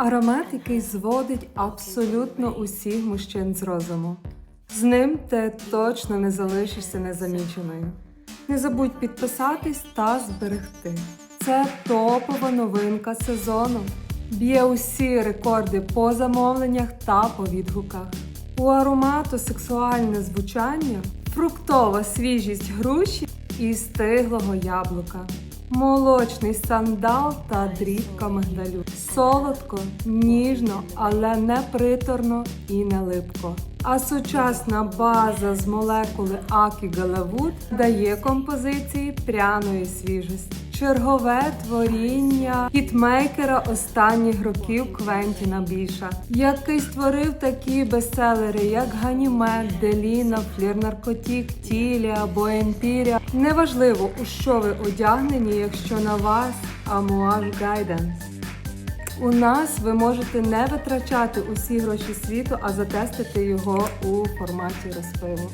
Аромат, який зводить абсолютно усіх мужчин з розуму. З ним ти точно не залишишся незаміченою. Не забудь підписатись та зберегти. Це топова новинка сезону. Б'є усі рекорди по замовленнях та по відгуках. У аромату сексуальне звучання, фруктова свіжість груші і стиглого яблука, молочний сандал та дрібка мигдалю. Солодко, ніжно, але не приторно і не липко. А сучасна база з молекули Акі Галавуд дає композиції пряної свіжості. Чергове творіння хітмейкера останніх років Квентіна Біша, який створив такі бестселери, як Ганімед, Деліна, Флір Наркотік, Тілі або Емпірія. Неважливо, у що ви одягнені, якщо на вас Амуаж Гайденс. У нас ви можете не витрачати усі гроші світу, а затестити його у форматі розпиву.